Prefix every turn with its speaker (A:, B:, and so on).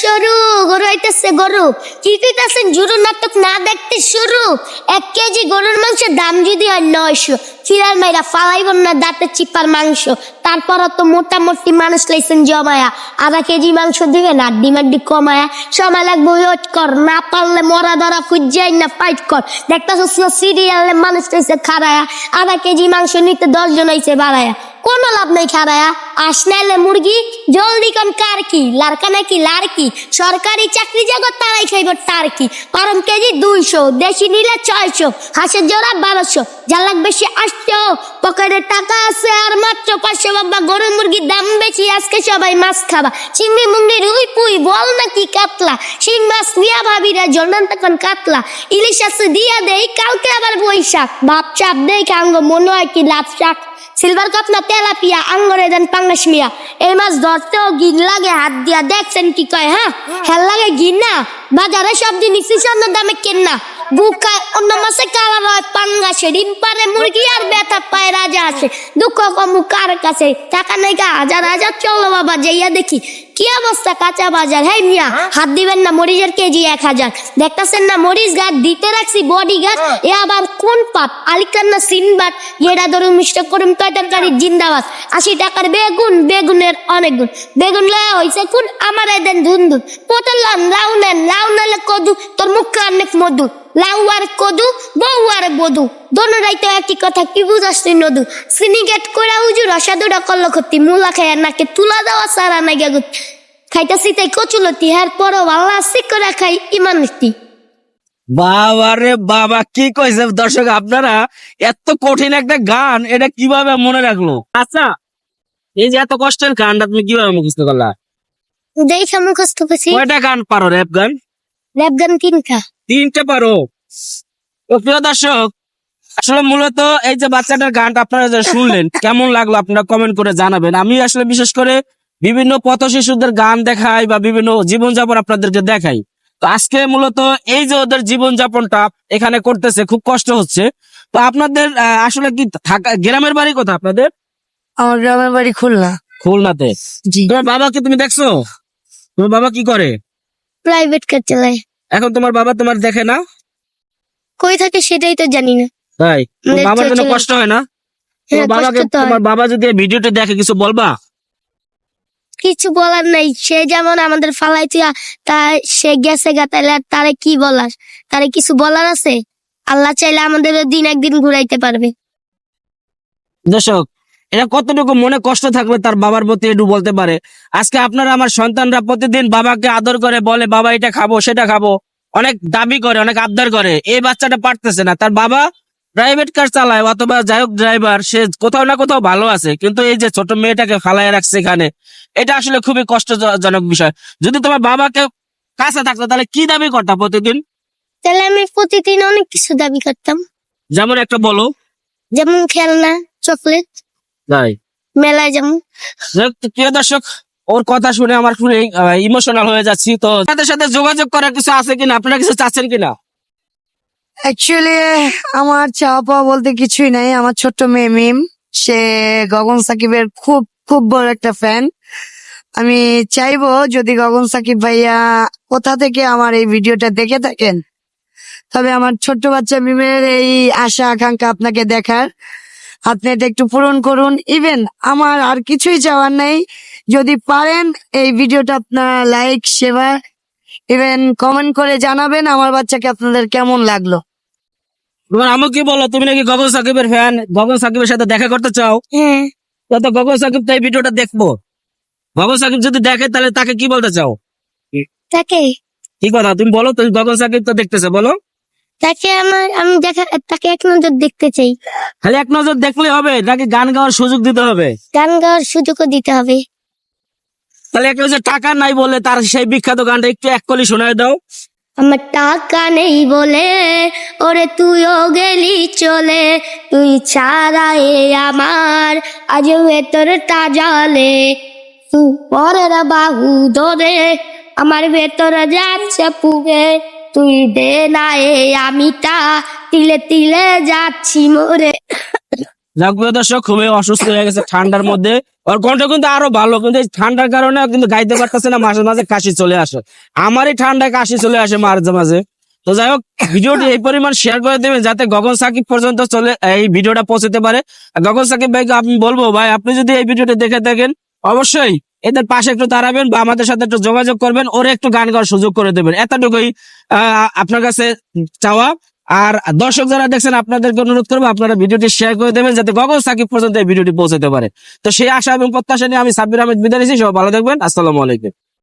A: সরু গরু আইতেছে গরু। কি কইতাছেন, জুরু নাটক না দেখতে শুরু? এক কেজি গরুর দাম যদি হয় নয়শো চিরার মাইরা ফালাইব না দাঁতে চিপার মাংস। তারপর তো মোটামুটি মানুষ লাইছেন জমায়া। আধা কেজি মাংস দিবেন আর ডিমান্ডি কমায়া। সময় লাগবে, ওয়েট কর, না পারলে মরা ধরা ফুজাই না ফাইট কর। দেখতেছিস না সিরিয়ালে মানুষ লাইছে খারায়া আধা কেজি মাংস নিতে দশ জন হইছে বাড়ায়া। কোনো লাভ নাই খারায়া আসনাইলে মুরগি, জলদি কম কার কি? লারকা নাকি লারকি সরকারি চাকরি জগৎ তারাই খাইব তার কি? গরম কেজি দুইশো, দেশি নিলে ছয়শো, হাঁসের জোড়া বারোশো। যা লাগবে সে আসছো পকেটে টাকা আছে আর মাত্র পাঁচশো বাবা গরু মুরগির দাম বেশি, আজকে সবাই মাছ খাবা। চিংড়ি মুংড়ি রুই পুই, বল নাকি কাতলা? শিং মাছ নিয়া ভাবিরা জন্ডন তখন কাতলা। ইলিশ আছে দিয়া দেই, কালকে আবার বৈশাখ। ভাব চাপ দেই কাঙ্গ মনে হয় কি লাভ শাক? সিলভার কাপ না তেলাপিয়া আঙ্গরে দেন পাঙ্গাস মিয়া। এই মাছ ধরতেও গিন লাগে হাত দিয়া দেখছেন কি কয় হ্যাঁ? হেল লাগে গিন না? বাজারে সব জিনিস দামে কেন। না বুকা অন্য মাসে কালা রয় পাঙ্গাসে ডিম পারে মুরগি আর ব্যথা পায় রাজা আছে। দুঃখ কমু কার কাছে টাকা নাই হাজার হাজার চলো বাবা যাইয়া দেখি। কি অবস্থা কাঁচা বাজার? হ্যাঁ মিয়া হাত দিবেন না মরিচের কেজি এক হাজার। দেখতেছেন না মরিচ গাছ দিতে রাখছি বডি গাছ এ আবার কোন পাপ? আলিকান না সিনবাদ যেটা ধরুন মিস্টার করুন তয় তরকারি জিন্দাবাদ। আশি টাকার বেগুন বেগুনের অনেক গুণ। বেগুন লয়া হয়েছে কোন? আমার দেন ধুন্দু পটল লান লাউ নেন লাউ নালে কদু। তোর মুখ অনেক মধু লাউ আর কদু বউ আর বধু। দোনোরাই তো একই কথা কি নদু? সিনিগেট কইরা করল ক্ষতি মূলা খায় নাকে তুলা দেওয়া সারা না গেগুত খাইতাছি তাই কচুলতি পরও ভাল্লা করে খাই ইমানতি
B: বাবা রে বাবা কি কইছে দর্শক আপনারা? এত কঠিন একটা গান এটা কীভাবে মনে রাখল? আচ্ছা এই যে এত কষ্টের গানটা তুমি কীভাবে মুখস্থ করলা?
A: দেখে মুখস্থ পেছি
B: কয়টা গান পারো র্যাপ গান?
A: র্যাপ গান তিনটা।
B: তিনটে পারো। প্রিয় দর্শক আসলে মূলত এই যে বাচ্চাটার গানটা আপনারা যে শুনলেন কেমন লাগল আপনারা কমেন্ট করে জানাবেন। আমি আসলে বিশেষ করে বিভিন্ন পথ শিশুদের গান দেখাই বা বিভিন্ন জীবনযাপন আপনাদেরকে দেখাই। তো আজকে মূলত এই যে ওদের জীবনযাপনটা এখানে করতেছে খুব কষ্ট হচ্ছে। তো আপনাদের আসলে কি থাকা গ্রামের বাড়ি কোথা আপনাদের?
C: আমার গ্রামের বাড়ি খুলনা।
B: খুলনাতে।
C: জি।
B: তোমার বাবাকে তুমি দেখছ? তোমার বাবা কি করে?
A: প্রাইভেট কার চালায়।
B: এখন তোমার বাবা তোমার দেখে না?
A: কই থাকে সেটাই তো জানি না।
B: তাই? তোমার বাবার জন্য কষ্ট হয় না? তোমার বাবাকে
A: হয়।
B: তোমার বাবা যদি ভিডিওটা দেখে কিছু বলবা?
A: কিছু বলার নাই। সে যেমন আমাদের ফালাইতে তা সে গেছে গা তাহলে আর তারে কি বলার? তারে কিছু বলার আছে? আল্লাহ চাইলে আমাদের দিন একদিন ঘুরাইতে পারবে।
B: দর্শক এটা কতটুকু মনে কষ্ট থাকলে তার বাবার প্রতি একটু বলতে পারে। আজকে আপনারা আমার সন্তানরা প্রতিদিন বাবাকে আদর করে বলে বাবা এটা খাব সেটা খাব। অনেক দাবি করে অনেক আবদার করে। এই বাচ্চাটা পারতেছে না। তার বাবা প্রাইভেট কার চালায় অথবা যাই হোক ড্রাইভার সে কোথাও না কোথাও ভালো আছে। কিন্তু এই যে ছোট মেয়েটাকে ফালায় রাখছে এখানে এটা আসলে খুবই কষ্টজনক বিষয়। যদি তোমার বাবাকে কাছে থাকতো তাহলে কি দাবি করতা প্রতিদিন?
A: তাহলে আমি প্রতিদিন অনেক কিছু দাবি করতাম।
B: যেমন একটা বলো।
A: যেমন খেলনা চকলেট।
B: তাই?
A: মেলায়
B: তো প্রিয় দর্শক ওর কথা শুনে আমার শুনে ইমোশনাল হয়ে যাচ্ছি। তো তাদের সাথে যোগাযোগ করার কিছু আছে কিনা? আপনারা কিছু চাচ্ছেন কিনা?
C: অ্যাকচুয়ালি আমার চাওয়া পাওয়া বলতে কিছুই নাই। আমার ছোট্ট মেয়ে মিম সে গগন সাকিবের খুব খুব বড় একটা ফ্যান আমি চাইব যদি গগন সাকিব ভাইয়া কোথা থেকে আমার এই ভিডিওটা দেখে থাকেন তবে আমার ছোট্ট বাচ্চা মিমের এই আশা আকাঙ্ক্ষা আপনাকে দেখার। আপনি এটা একটু পূরণ করুন। ইভেন আমার আর কিছুই চাওয়ার নেই। যদি পারেন এই ভিডিওটা আপনারা লাইক সেবা ইভেন কমেন্ট করে জানাবেন আমার বাচ্চাকে আপনাদের কেমন লাগল।
B: তোমার আমু কি বলো? তুমি নাকি গগন সাকিবের ফ্যান গগন সাকিবের সাথে দেখা করতে চাও?
A: হ্যাঁ।
B: তো গগন সাকিব তো এই ভিডিওটা দেখব। গগন সাকিব যদি দেখে তাহলে তাকে কি বলতে চাও?
A: তাকে?
B: কি কথা? তুমি বলো তুমি গগন সাকিব তো দেখতেছে বলো।
A: তাকে আমার আমি দেখা তাকে এক নজর দেখতে চাই।
B: খালি এক নজর দেখলে হবে নাকি গান গাওয়ার সুযোগ দিতে হবে?
A: গান গাওয়ার সুযোগও দিতে হবে।
B: তাহলে একটা যে টাকা নাই বলে তার সেই বিখ্যাত গানটা একটু এক কলি শোনায় দাও।
A: আমার টাকা নেই বলে ওরে তুইও গেলি চলে। তুই ছাড়া এ আমার আজ ভেতরটা জলে তুই পরের বাহু ধরে আমার ভেতরে যাচ্ছে পুগে তুই দে না এ আমিটা। তিলে তিলে যাচ্ছি মোরে।
B: যাক দর্শক, খুবই অসুস্থ হয়ে গেছে ঠান্ডার মধ্যে। ওর কণ্ঠ কিন্তু আরও ভালো, কিন্তু ঠান্ডার কারণে কিন্তু গাইতে পারতেছে না, মাঝে মাঝে কাশি চলে আসে। আমারই ঠান্ডায় কাশি চলে আসে মাঝে মাঝে। তো যাই হোক, ভিডিওটি এই পরিমাণ শেয়ার করে দেবেন যাতে গগন সাকিব পর্যন্ত চলে, এই ভিডিওটা পৌঁছতে পারে। গগন সাকিব ভাইকে আমি বলব, ভাই, আপনি যদি এই ভিডিওটা দেখে থাকেন অবশ্যই এদের পাশে একটু দাঁড়াবেন বা আমাদের সাথে একটু যোগাযোগ করবেন, ওরে একটু গান গাওয়ার সুযোগ করে দেবেন। এতটুকুই আপনার কাছে চাওয়া। আর দর্শক যারা দেখছেন, আপনাদেরকে অনুরোধ করব, আপনারা ভিডিওটি শেয়ার করে দেবেন, যাতে গগন সাকিব পর্যন্ত এই ভিডিওটি পৌঁছতে পারে। তো সেই আশা এবং প্রত্যাশা নিয়ে আমি সাব্বির আহমেদ বিদায় নিচ্ছি, সবাই ভালো থাকবেন, আসসালামু আলাইকুম।